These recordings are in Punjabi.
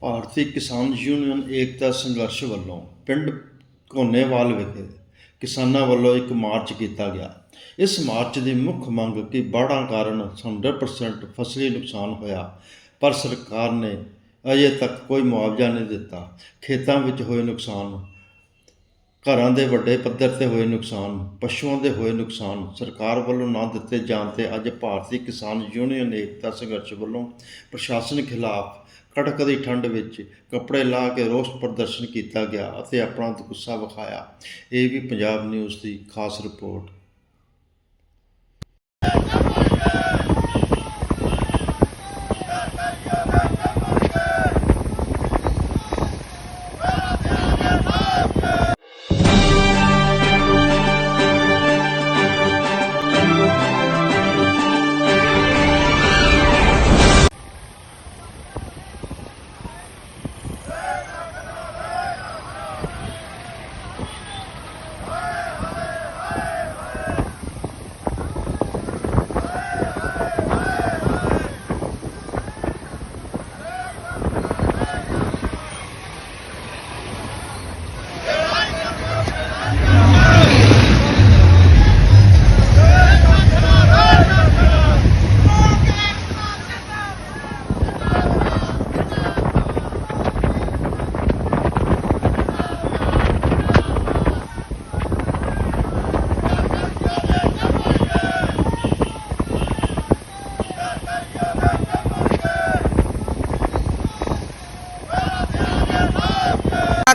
ਭਾਰਤੀ ਕਿਸਾਨ ਯੂਨੀਅਨ ਏਕਤਾ ਸੰਘਰਸ਼ ਵੱਲੋਂ ਪਿੰਡ ਕੋਨੇਵਾਲ ਵਿਖੇ ਕਿਸਾਨਾਂ ਵੱਲੋਂ ਇੱਕ ਮਾਰਚ ਕੀਤਾ ਗਿਆ। ਇਸ ਮਾਰਚ ਦੀ ਮੁੱਖ ਮੰਗ ਕਿ ਬਾੜਾਂ ਕਾਰਨ 100% ਫਸਲੀ ਨੁਕਸਾਨ ਹੋਇਆ, ਪਰ ਸਰਕਾਰ ਨੇ ਅਜੇ ਤੱਕ ਕੋਈ ਮੁਆਵਜ਼ਾ ਨਹੀਂ ਦਿੱਤਾ। ਖੇਤਾਂ ਵਿੱਚ ਹੋਏ ਨੁਕਸਾਨ, ਘਰਾਂ ਦੇ ਵੱਡੇ ਪੱਧਰ ਤੇ ਹੋਏ ਨੁਕਸਾਨ, ਪਸ਼ੂਆਂ ਦੇ ਹੋਏ ਨੁਕਸਾਨ ਸਰਕਾਰ ਵੱਲੋਂ ਨਾ ਦਿੱਤੇ ਜਾਣ ਤੇ ਅੱਜ ਭਾਰਤੀ ਕਿਸਾਨ ਯੂਨੀਅਨ ਏਕਤਾ ਸੰਘਰਸ਼ ਵੱਲੋਂ ਪ੍ਰਸ਼ਾਸਨ ਖਿਲਾਫ ਕੜਕ ਦੀ ਠੰਡ ਵਿੱਚ ਕੱਪੜੇ ਲਾ ਕੇ ਰੋਸ ਪ੍ਰਦਰਸ਼ਨ ਕੀਤਾ ਗਿਆ ਅਤੇ ਆਪਣਾ ਗੁੱਸਾ ਵਿਖਾਇਆ। ਇਹ ਵੀ ਪੰਜਾਬ ਨਿਊਜ਼ ਦੀ ਖਾਸ ਰਿਪੋਰਟ।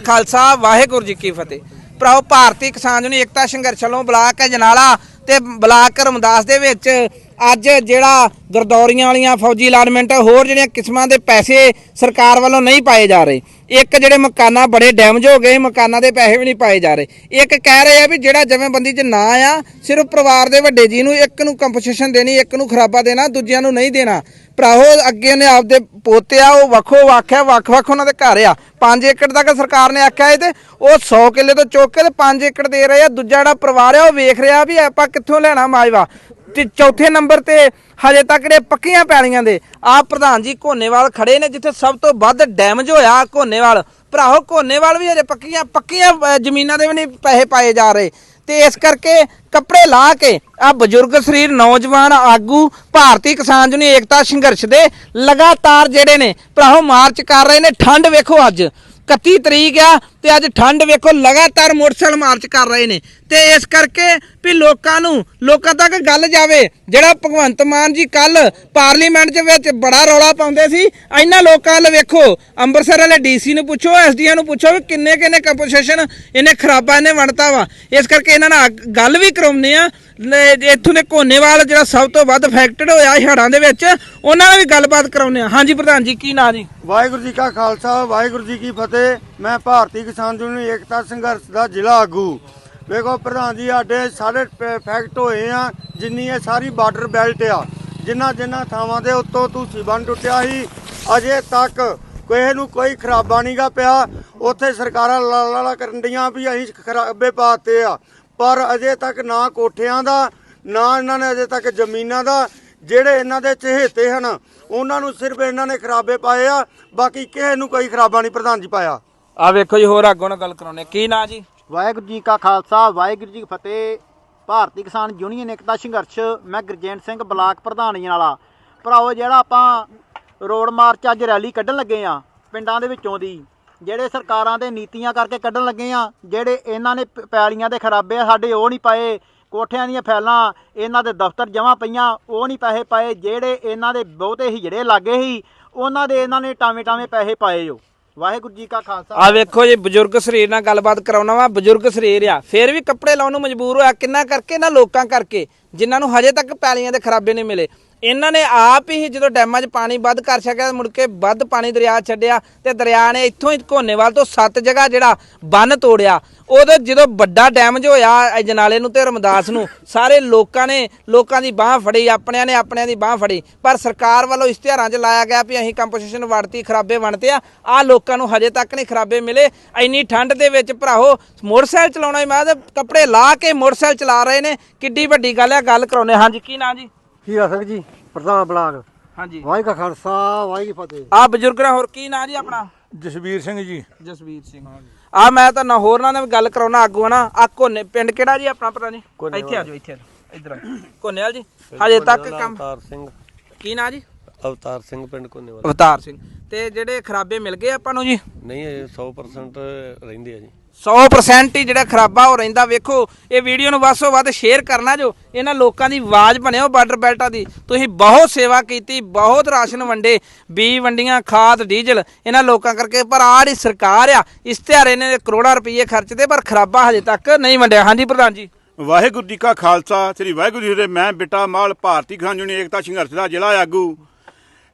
ਖਾਲਸਾ, ਵਾਹਿਗੁਰੂ ਜੀ ਕੀ ਫਤਿਹ। ਭਰਾਓ, ਭਾਰਤੀ ਕਿਸਾਨ ਯੂਨੀਅਨ ਏਕਤਾ ਸੰਘਰਸ਼ ਵੱਲੋਂ ਬਲਾਕ ਜਨਾਲਾ ਤੇ ਬਲਾਕ ਰਮਦਾਸ ਦੇ ਵਿੱਚ ਅੱਜ ਜਿਹੜਾ ਗਰਦੌਰੀਆਂ ਵਾਲੀਆਂ ਫੌਜੀ ਅਲਾਟਮੈਂਟ ਹੋਰ ਜਿਹੜੀਆਂ ਕਿਸਮਾਂ ਦੇ ਪੈਸੇ ਸਰਕਾਰ ਵੱਲੋਂ ਨਹੀਂ ਪਾਏ ਜਾ ਰਹੇ, ਇੱਕ ਜਿਹੜੇ ਮਕਾਨਾਂ ਬੜੇ ਡੈਮੇਜ ਹੋ ਗਏ, ਮਕਾਨਾਂ ਦੇ ਪੈਸੇ ਵੀ ਨਹੀਂ ਪਾਏ ਜਾ ਰਹੇ। ਇੱਕ ਕਹਿ ਰਹੇ ਆ ਵੀ ਜਿਹੜਾ ਜਮੇਬੰਦੀ 'ਚ ਨਾ ਆ, ਸਿਰਫ ਪਰਿਵਾਰ ਦੇ ਵੱਡੇ ਜੀ ਨੂੰ ਇੱਕ ਨੂੰ ਕੰਪਨਸੇਸ਼ਨ ਦੇਣੀ, ਇੱਕ ਨੂੰ ਖਰਾਬਾ ਦੇਣਾ, ਦੂਜਿਆਂ ਨੂੰ ਨਹੀਂ ਦੇਣਾ। ਭਰਾਓ ਅੱਗੇ ਉਹਨੇ ਆਪਦੇ ਪੋਤੇ ਆ, ਉਹ ਵੱਖੋ ਵੱਖ ਹੈ ਵੱਖ ਵੱਖ ਉਹਨਾਂ ਦੇ ਘਰ ਆ। 5 ਏਕੜ ਤੱਕ ਸਰਕਾਰ ਨੇ ਆਖਿਆ ਇਹ ਤੇ ਉਹ 100 ਕਿੱਲੇ ਤੋਂ ਚੁੱਕ ਕੇ ਤੇ 5 ਏਕੜ ਦੇ ਰਹੇ ਆ। ਦੂਜਾ ਜਿਹੜਾ ਪਰਿਵਾਰ ਆ, ਉਹ ਵੇਖ ਰਿਹਾ ਵੀ ਆਪਾਂ ਕਿੱਥੋਂ ਲੈਣਾ ਮਾਜਵਾ। ਤੇ ਚੌਥੇ ਨੰਬਰ ਤੇ ਹਜੇ ਤੱਕ ਜਿਹੜੇ ਪੱਕੀਆਂ ਪੈਲੀਆਂ ਦੇ। ਆ ਪ੍ਰਧਾਨ ਜੀ ਕੋਨੇਵਾਲ ਖੜੇ ਨੇ, ਜਿੱਥੇ ਸਭ ਤੋਂ ਵੱਧ ਡੈਮੇਜ ਹੋਇਆ ਕੋਨੇਵਾਲ ਭਰਾਓ ਕੋਨੇਵਾਲ ਵੀ ਹਜੇ ਪੱਕੀਆਂ ਪੱਕੀਆਂ ਜ਼ਮੀਨਾਂ ਦੇ ਵੀ ਨਹੀਂ ਪੈਸੇ ਪਾਏ ਜਾ ਰਹੇ। ਤੇ ਇਸ ਕਰਕੇ ਕੱਪੜੇ ਲਾ ਕੇ ਆ ਬਜ਼ੁਰਗ ਸਰੀਰ, ਨੌਜਵਾਨ ਆਗੂ, ਭਾਰਤੀ ਕਿਸਾਨ ਯੂਨੀਅਨ ਏਕਤਾ ਸੰਘਰਸ਼ ਦੇ ਲਗਾਤਾਰ ਜਿਹੜੇ ਨੇ ਭਰਾਓ ਮਾਰਚ ਕਰ ਰਹੇ ਨੇ, ਠੰਡ ਵੇਖੋ ਅੱਜ। 31 ਤਰੀਕ ਆ ਤੇ ਅੱਜ ਠੰਡ ਵੇਖੋ, ਲਗਾਤਾਰ ਮੋਟਰਸਾਈਕਲ ਮਾਰਚ ਕਰ ਰਹੇ ਨੇ। ਤੇ ਇਸ ਕਰਕੇ ਵੀ ਲੋਕਾਂ ਨੂੰ, ਲੋਕਾਂ ਤੱਕ ਗੱਲ ਜਾਵੇ। ਜਿਹੜਾ ਭਗਵੰਤ ਮਾਨ ਜੀ ਕੱਲ ਪਾਰਲੀਮੈਂਟ ਦੇ ਵਿੱਚ ਬੜਾ ਰੌਲਾ ਪਾਉਂਦੇ ਸੀ ਇਹਨਾਂ ਲੋਕਾਂ ਵੱਲ ਵੇਖੋ, ਅੰਮ੍ਰਿਤਸਰ ਵਾਲੇ ਡੀਸੀ ਨੂੰ ਪੁੱਛੋ ਐਸਡੀਐਮ ਨੂੰ ਪੁੱਛੋ ਵੀ ਕਿੰਨੇ ਕਿੰਨੇ ਕੰਪਨਸੇਸ਼ਨ ਇਹਨੇ ਖਰਾਬਾ ਇਹਨੇ ਵੰਡਤਾ ਵਾ। ਇਸ ਕਰਕੇ ਇਹਨਾਂ ਨਾਲ ਗੱਲ ਵੀ ਕਰਾਉਂਦੇ ਆ। ਇੱਥੋਂ ਦੇ ਕੋਨੇਵਾਲ ਜਿਹੜਾ ਸਭ ਤੋਂ ਵੱਧ ਅਫੈਕਟਡ ਹੋਇਆ ਹੜਾਂ ਦੇ ਵਿੱਚ, ਉਹਨਾਂ ਨਾਲ ਵੀ ਗੱਲਬਾਤ ਕਰਾਉਂਦੇ ਆ। ਹਾਂਜੀ ਪ੍ਰਧਾਨ ਜੀ, ਕੀ ਨਾਂ ਜੀ? ਵਾਹਿਗੁਰੂ ਜੀ ਕਾ ਖਾਲਸਾ, ਵਾਹਿਗੁਰੂ ਜੀ ਕੀ ਫਤਿਹ। ਮੈਂ ਭਾਰਤੀ ਕਿਸਾਨ ਯੂਨੀਅਨ ਏਕਤਾ ਸੰਘਰਸ਼ ਦਾ ਜ਼ਿਲ੍ਹਾ ਆਗੂ। ਵੇਖੋ ਪ੍ਰਧਾਨ ਜੀ, ਸਾਡੇ ਸਾਰੇ ਫੈਕਟ ਹੋਏ ਆ, ਜਿੰਨੀ ਇਹ ਸਾਰੀ ਬਾਰਡਰ ਬੈਲਟ ਆ। ਜਿੰਨਾ ਜਿੰਨਾ ਥਾਵਾਂ ਦੇ ਉੱਤੋਂ ਤੁਸੀਂ ਬੰਨ ਟੁੱਟਿਆ ਸੀ, ਅਜੇ ਤੱਕ ਕਿਸੇ ਨੂੰ ਕੋਈ ਖਰਾਬਾ ਨਹੀਂਗਾ ਪਿਆ। ਉੱਥੇ ਸਰਕਾਰਾਂ ਲਾਲਾ ਕਰਨ ਡੀਆਂ ਵੀ ਅਸੀਂ ਖਰਾਬੇ ਪਾਤੇ ਆ। ਪਰ ਅਜੇ ਤੱਕ ਨਾ ਕੋਠਿਆਂ ਦਾ, ਨਾ ਇਹਨਾਂ ਨੇ ਅਜੇ ਤੱਕ ਜ਼ਮੀਨਾਂ ਦਾ, ਜਿਹੜੇ ਇਹਨਾਂ ਦੇ ਚਹੇਤੇ ਹਨ, ਉਹਨਾਂ ਨੂੰ ਸਿਰਫ ਇਹਨਾਂ ਨੇ ਖਰਾਬੇ ਪਾਏ ਆ। ਬਾਕੀ ਕਿਸੇ ਨੂੰ ਕੋਈ ਖਰਾਬਾ ਨਹੀਂ ਪ੍ਰਧਾਨ ਜੀ ਪਾਇਆ। ਆ ਵੇਖੋ ਜੀ, ਹੋਰ ਅੱਗੋਂ ਨਾਲ ਗੱਲ ਕਰਾਉਂਦੇ ਕੀ ਨਾਂ ਜੀ? ਵਾਹਿਗੁਰੂ ਜੀ ਕਾ ਖਾਲਸਾ, ਵਾਹਿਗੁਰੂ ਜੀ ਕੀ ਫਤਿਹ। ਭਾਰਤੀ ਕਿਸਾਨ ਯੂਨੀਅਨ ਏਕਤਾ ਸੰਘਰਸ਼, ਮੈਂ ਗੁਰਜੈਨ ਸਿੰਘ ਬਲਾਕ ਪ੍ਰਧਾਨ ਜੀ ਵਾਲਾ ਭਰਾਓ ਜਿਹੜਾ ਆਪਾਂ ਰੋਡ ਮਾਰਚ ਅੱਜ ਰੈਲੀ ਕੱਢਣ ਲੱਗੇ ਆ, ਪਿੰਡਾਂ ਦੇ ਵਿੱਚੋਂ ਦੀ, ਜਿਹੜੇ ਸਰਕਾਰਾਂ ਦੇ ਨੀਤੀਆਂ ਕਰਕੇ ਕੱਢਣ ਲੱਗੇ ਆ, ਜਿਹੜੇ ਇਹਨਾਂ ਨੇ ਪੈਲੀਆਂ ਦੇ ਖਰਾਬੇ ਆ, ਸਾਡੇ ਉਹ ਨਹੀਂ ਪਾਏ, ਕੋਠਿਆਂ ਦੀਆਂ ਫੈਲਾਂ, ਇਹਨਾਂ ਦੇ ਦਫ਼ਤਰ ਜਮ੍ਹਾਂ ਪਈਆਂ, ਉਹ ਨਹੀਂ ਪੈਸੇ ਪਾਏ, ਜਿਹੜੇ ਇਹਨਾਂ ਦੇ ਬਹੁਤੇ ਹੀ ਜਿਹੜੇ ਲਾਗੇ ਸੀ, ਉਹਨਾਂ ਦੇ ਇਹਨਾਂ ਨੇ ਟਾਵੇਂ ਟਾਵੇਂ ਪੈਸੇ ਪਾਏ ਜੋ ਵਾਹਿਗੁਰੂ ਜੀ ਕਾ ਖਾਲਸਾ। ਆ ਵੇਖੋ ਜੀ, ਬਜ਼ੁਰਗ ਸਰੀਰ ਨਾਲ ਗੱਲਬਾਤ ਕਰਾਉਣਾ ਵਾ, ਬਜ਼ੁਰਗ ਸਰੀਰ ਆ। ਫੇਰ ਵੀ ਕੱਪੜੇ ਲਾਉਣ ਨੂੰ ਮਜਬੂਰ ਹੋਇਆ, ਕਿੰਨਾ ਕਰਕੇ ਨਾ ਲੋਕਾਂ ਕਰਕੇ, ਜਿਨ੍ਹਾਂ ਨੂੰ ਹਜੇ ਤੱਕ ਪੈਲੀਆਂ ਦੇ ਖਰਾਬੇ ਨਹੀਂ ਮਿਲੇ। ਇਹਨਾਂ ਨੇ ਆਪ ਹੀ ਜਦੋਂ ਡੈਮਾਂ 'ਚ ਪਾਣੀ ਵੱਧ ਕਰ ਸਕਿਆ ਮੁੜ ਕੇ ਵੱਧ ਪਾਣੀ ਦਰਿਆ ਛੱਡਿਆ ਤੇ ਦਰਿਆ ਨੇ ਇੱਥੋਂ ਹੀ ਘੋਨੇਵਾਲ ਤੋਂ ਸੱਤ ਜਗ੍ਹਾ ਜਿਹੜਾ ਬੰਨ ਤੋੜਿਆ। ਉਦੋਂ ਜਦੋਂ ਵੱਡਾ ਡੈਮੇਜ ਹੋਇਆ ਇਹ ਜਨਾਲੇ ਨੂੰ ਤੇ ਰਮਦਾਸ ਨੂੰ, ਸਾਰੇ ਲੋਕਾਂ ਨੇ, ਲੋਕਾਂ ਦੀ ਬਾਹ ਫੜੀ, ਆਪਣਿਆਂ ਨੇ ਆਪਣਿਆਂ ਦੀ ਬਾਹ ਫੜੀ। ਪਰ ਸਰਕਾਰ ਵੱਲੋਂ ਇਸ਼ਤਿਹਾਰਾਂ 'ਚ ਲਾਇਆ ਗਿਆ ਵੀ ਅਸੀਂ ਕੰਪੋਜੀਸ਼ਨ ਵੜਤੀ ਖਰਾਬੇ ਵੰਡਤੇ ਆ। ਆ ਲੋਕਾਂ ਨੂੰ ਹਜੇ ਤੱਕ ਨਹੀਂ ਖਰਾਬੇ ਮਿਲੇ। ਇੰਨੀ ਠੰਡ ਦੇ ਵਿੱਚ ਭਰਾਓ ਮੋਟਰਸਾਈਕਲ ਚਲਾਉਣਾ ਹੀ ਮੈਂ ਕੱਪੜੇ ਲਾ ਕੇ ਮੋਟਰਸਾਈਕਲ ਚਲਾ ਰਹੇ ਨੇ। ਕਿੱਡੀ ਵੱਡੀ ਗੱਲ ਹੈ ਗੱਲ ਕਰਾਉਨੇ ਹਾਂਜੀ, ਕੀ ਨਾਂ ਜੀ? ਹੀਰਾ ਸਿੰਘ ਜੀ? ਪ੍ਰਧਾਨ ਬਲਾਕ। ਹਾਂਜੀ। ਵਾਹਿਗੁਰੂ ਕਾ ਖਾਲਸਾ ਵਾਹਿਗੁਰੂ ਫਤਿਹ। ਆ ਬਜ਼ੁਰਗ ਨੇ ਹੋਰ ਕੀ ਨਾਂ ਜੀ ਆਪਣਾ? ਜਸਵੀਰ ਸਿੰਘ ਜੀ। ਜਸਵੀਰ ਸਿੰਘ। ਆ ਮੈਂ ਤਾਂ ਨਾ ਹੋਰ ਨਾਲ ਗੱਲ ਕਰਾਉਣਾ ਆਗੂ ਹਨਾ? ਆ ਕੋਨੇ ਪਿੰਡ ਕਿਹੜਾ ਜੀ ਆਪਣਾ ਪਤਾ ਨਹੀਂ? ਇੱਥੇ ਆ ਜਾਓ ਇੱਥੇ ਇੱਧਰ ਆ ਕੋਨੇਵਾਲ ਜੀ ਹਜੇ ਤੱਕ ਕੰਮ ਅਵਤਾਰ ਸਿੰਘ। ਕੀ ਨਾਂ ਜੀ? ਅਵਤਾਰ ਸਿੰਘ ਪਿੰਡ ਕੋਨੇਵਾਲ। ਅਵਤਾਰ ਸਿੰਘ। ਤੇ ਜਿਹੜੇ ਖਰਾਬੇ ਮਿਲ ਗਏ ਆਪਾਂ ਨੂੰ ਜੀ? ਨਹੀਂ ਇਹ 100% ਰਹਿੰਦੇ ਆ ਜੀ। 100% ਹੀ ਜਿਹੜਾ ਖਰਾਬਾ ਹੋ ਰਹਿੰਦਾ, ਵੇਖੋ, ਇਹ ਵੀਡੀਓ ਨੂੰ ਵੱਧ ਤੋਂ ਵੱਧ ਸ਼ੇਅਰ ਕਰਨਾ ਜੋ, ਇਹਨਾਂ ਲੋਕਾਂ ਦੀ ਆਵਾਜ਼ ਬਣਿਓ ਬਾਰਡਰ ਬੈਲਟਾਂ ਦੀ। ਤੁਸੀਂ ਬਹੁਤ ਸੇਵਾ ਕੀਤੀ, ਬਹੁਤ ਰਾਸ਼ਨ ਵੰਡੇ ਬੀ ਵੰਡੀਆਂ, ਖਾਦ, ਡੀਜ਼ਲ, ਇਹਨਾਂ ਲੋਕਾਂ ਕਰਕੇ, ਪਰ ਆਹ ਜਿਹੜੀ ਸਰਕਾਰ ਆ, ਇਸ਼ਤਿਹਾਰ ਇਹਨਾਂ ਦੇ ਕਰੋੜਾਂ ਰੁਪਏ ਖਰਚਦੇ ਪਰ ਖਰਾਬਾ ਹਜੇ ਤੱਕ ਨਹੀਂ ਵੰਡਿਆ। ਹਾਂਜੀ ਪ੍ਰਧਾਨ ਜੀ। ਵਾਹਿਗੁਰੂ ਜੀ ਕਾ ਖਾਲਸਾ, ਸ੍ਰੀ ਵਾਹਿਗੁਰੂ ਜੀ ਦੇ, ਮੈਂ ਬਿੱਟਾ ਮਾਲ ਭਾਰਤੀ ਖਾਨ ਯੂਨੀਅਨ ਏਕਤਾ ਸੰਘਰਸ਼ ਦਾ ਜ਼ਿਲ੍ਹਾ ਆਗੂ।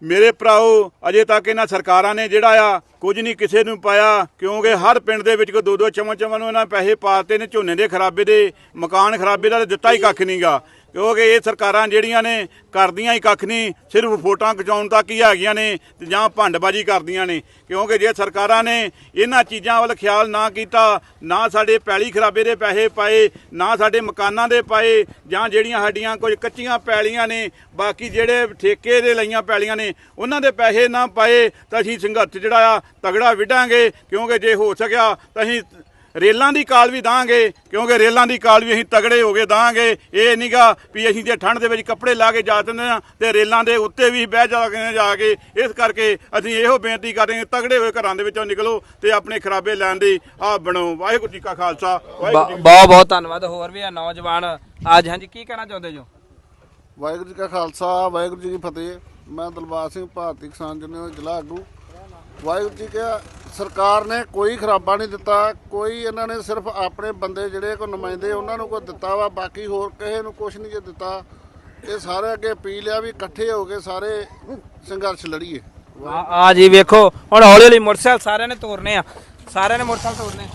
ਮੇਰੇ ਭਰਾਓ, ਅਜੇ ਤੱਕ ਇਹਨਾਂ ਸਰਕਾਰਾਂ ਨੇ ਜਿਹੜਾ ਆ ਕੁਝ ਨਹੀਂ ਕਿਸੇ ਨੂੰ ਪਾਇਆ, ਕਿਉਂਕਿ ਹਰ ਪਿੰਡ ਦੇ ਵਿੱਚ ਕੋ ਦੋ ਦੋ ਚਮਨ ਚਮਨ ਨੂੰ ਇਹਨਾਂ ਪੈਸੇ ਪਾਤੇ ਨੇ, ਝੋਨੇ ਦੇ ਖਰਾਬੇ ਦੇ, ਮਕਾਨ ਖਰਾਬੇ ਦਾ ਦਿੱਤਾ ਹੀ ਕੱਖ ਨਹੀਂਗਾ ਕਿਉਂਕਿ ਇਹ ਸਰਕਾਰਾਂ ਜਿਹੜੀਆਂ ਨੇ, ਕਰਦੀਆਂ ਹੀ ਕੱਖ ਨਹੀਂ, ਸਿਰਫ ਫੋਟਾਂ ਖਿਚਾਉਣ ਤੱਕ ਹੀ ਹੈਗੀਆਂ ਨੇ ਤੇ ਜਾਂ ਭੰਡਬਾਜੀ ਕਰਦੀਆਂ ਨੇ। ਕਿਉਂਕਿ ਜੇ ਸਰਕਾਰਾਂ ਨੇ ਇਹਨਾਂ ਚੀਜ਼ਾਂ ਵੱਲ ਖਿਆਲ ਨਾ ਕੀਤਾ, ਨਾ ਸਾਡੇ ਪੈਲੀ ਖਰਾਬੇ ਦੇ ਪੈਸੇ ਪਾਏ, ਨਾ ਸਾਡੇ ਮਕਾਨਾਂ ਦੇ ਪਾਏ, ਜਾਂ ਜਿਹੜੀਆਂ ਸਾਡੀਆਂ ਕੁਝ ਕੱਚੀਆਂ ਪੈਲੀਆਂ ਨੇ, ਬਾਕੀ ਜਿਹੜੇ ਠੇਕੇ ਦੇ ਲਈਆਂ ਪੈਲੀਆਂ ਨੇ, ਉਹਨਾਂ ਦੇ ਪੈਸੇ ਨਾ ਪਾਏ, ਤਾਂ ਅਸੀਂ ਸੰਘਰਸ਼ ਜਿਹੜਾ ਆ ਤਗੜਾ ਵਿਢਾਂਗੇ। ਕਿਉਂਕਿ ਜੇ ਹੋ ਸਕਿਆ, ਤਾਂ ਅਸੀਂ ਰੇਲਾਂ ਦੀ ਕਾਲ ਵੀ ਦਾਂਗੇ ਕਿਉਂਕਿ ਰੇਲਾਂ ਦੀ ਕਾਲ ਵੀ ਅਸੀਂ ਤਗੜੇ ਹੋ ਕੇ ਦਾਂਗੇ। ਇਹ ਨਹੀਂਗਾ ਵੀ ਅਸੀਂ ਜੇ ਠੰਡ ਦੇ ਵਿੱਚ ਕੱਪੜੇ ਲਾ ਕੇ ਜਾ ਦਿੰਦੇ ਆ ਤੇ ਰੇਲਾਂ ਦੇ ਉੱਤੇ ਵੀ ਬਹਿ ਜਾ ਕੇ ਜਾ ਕੇ ਇਸ ਕਰਕੇ ਅਸੀਂ ਇਹੋ ਬੇਨਤੀ ਕਰਦੇ ਹਾਂ ਤਗੜੇ ਹੋਏ ਘਰਾਂ ਦੇ ਵਿੱਚੋਂ ਨਿਕਲੋ ਤੇ ਆਪਣੇ ਖਰਾਬੇ ਲੈਣ ਦੀ ਆ ਬਣੋ। ਵਾਹਿਗੁਰੂ ਜੀ ਕਾ ਖਾਲਸਾ ਵਾਹਿਗੁਰੂ ਜੀ ਕੀ ਬਹੁਤ ਬਹੁਤ ਧੰਨਵਾਦ। ਹੋਰ ਵੀ ਆ ਨੌਜਵਾਨ ਅੱਜ ਹਾਂਜੀ ਕੀ ਕਹਿਣਾ ਚਾਹੁੰਦੇ ਜੋ? ਵਾਹਿਗੁਰੂ ਜੀ ਕਾ ਖਾਲਸਾ ਵਾਹਿਗੁਰੂ ਜੀ ਕੀ ਫਤਿਹ। ਮੈਂ ਦਿਲਬਾਗ ਸਿੰਘ ਭਾਰਤੀ ਕਿਸਾਨ ਯੂਨੀਅਨ ਦਾ ਜ਼ਿਲ੍ਹਾ ਆਗੂ। ਵਾਹਿਗੁਰੂ ਜੀ ਕਿਹਾ ਸਰਕਾਰ ਨੇ ਕੋਈ ਖਰਾਬਾ ਨਹੀਂ ਦਿੱਤਾ, ਕੋਈ ਇਹਨਾਂ ਨੇ ਸਿਰਫ ਆਪਣੇ ਬੰਦੇ ਜਿਹੜੇ ਕੋ ਨੁਮਾਇੰਦੇ ਉਹਨਾਂ ਨੂੰ ਕੋ ਦਿੱਤਾ ਵਾ, ਬਾਕੀ ਹੋਰ ਕਿਸੇ ਨੂੰ ਕੁਝ ਨਹੀਂ ਜੇ ਦਿੱਤਾ। ਇਹ ਸਾਰੇ ਅੱਗੇ ਪੀ ਲਿਆ ਵੀ ਇਕੱਠੇ ਹੋ ਕੇ ਸਾਰੇ ਸੰਘਰਸ਼ ਲੜੀਏ। ਆ ਆ ਜੀ ਵੇਖੋ, ਹੁਣ ਹੌਲੀ ਹੌਲੀ ਮੋਟਰਸਾਈਕਲ ਸਾਰਿਆਂ ਨੇ ਤੋਰਨੇ ਆ। ਸਾਰਿਆਂ ਨੇ ਮੋਟਰਸਾਈਕਲ ਤੋਰਨੇ।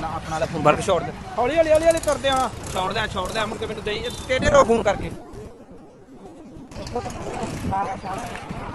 ਨਾ ਆਪਣਾ ਦਾ ਫੋਨ ਵਰਕ ਛੋੜ ਦੇ। ਹੌਲੀ ਹੌਲੀ ਹੌਲੀ ਹੌਲੀ ਤੁਰਦੇ ਆ। ਛੋੜਦੇ ਆ ਛੋੜਦੇ ਆ, ਮੁੜ ਕੇ ਮੈਨੂੰ ਦੇਈ ਕਿਹੜੇ ਰੋ ਫੋਨ ਕਰਕੇ?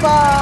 Bye.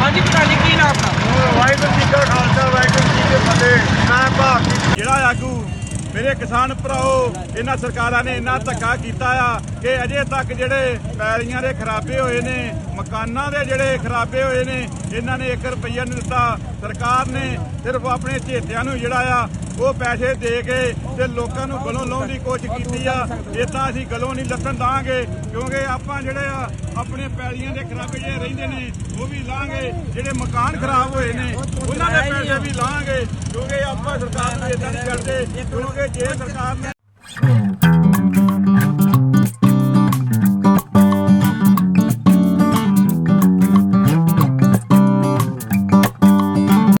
ਹਾਂਜੀ ਪ੍ਰਧਾਨ ਜੀ ਕੀ ਨਾਮ ਆਪਣਾ ਵਾਹਿਗੁਰੂ ਜੀ ਕਾ ਖਾਲਸਾ ਵਾਹਿਗੁਰੂ ਜੀ ਕੀ ਫਤਿਹ ਮੈਂ ਭਾਰਤੀ ਜਿਹੜਾ ਆਗੂ, ਮੇਰੇ ਕਿਸਾਨ ਭਰਾਓ, ਇਹਨਾਂ ਸਰਕਾਰਾਂ ਨੇ ਇੰਨਾ ਧੱਕਾ ਕੀਤਾ ਆ ਕਿ ਅਜੇ ਤੱਕ ਜਿਹੜੇ ਪੈਲੀਆਂ ਦੇ ਖਰਾਬੇ ਹੋਏ ਨੇ, ਮਕਾਨਾਂ ਦੇ ਜਿਹੜੇ ਖਰਾਬੇ ਹੋਏ ਨੇ, ਇਹਨਾਂ ਨੇ 1 ਰੁਪਈਆ ਨਹੀਂ ਦਿੱਤਾ। ਸਰਕਾਰ ਨੇ ਸਿਰਫ ਆਪਣੇ ਝੇਤਿਆਂ ਨੂੰ ਜਿਹੜਾ ਆ ਉਹ ਪੈਸੇ ਦੇ ਕੇ ਤੇ ਲੋਕਾਂ ਨੂੰ ਗਲੋਂ ਲਾਉਣ ਦੀ ਕੋਸ਼ਿਸ਼ ਕੀਤੀ ਆ। ਇਦਾਂ ਅਸੀਂ ਗਲੋਂ ਨਹੀਂ ਲੱਥਣ ਦਾਂਗੇ, ਕਿਉਂਕਿ ਆਪਾਂ ਜਿਹੜੇ ਆ, ਆਪਣੇ ਪੈਲੀਆਂ ਦੇ ਖਰਾਬੇ ਜਿਹੜੇ ਰਹਿੰਦੇ ਨੇ, ਉਹ ਵੀ ਲਾਂਗੇ। ਜਿਹੜੇ ਮਕਾਨ ਖਰਾਬ ਹੋਏ ਨੇ, ਉਹਨਾਂ ਦੇ ਪੈਸੇ ਵੀ ਲਾਂਗੇ, ਕਿਉਂਕਿ ਆਪਾਂ ਸਰਕਾਰ ਨੂੰ ਇਦਾਂ ਨਹੀਂ ਕਰਦੇ, ਕਿਉਂਕਿ ਜੇ ਸਰਕਾਰ ਨੇ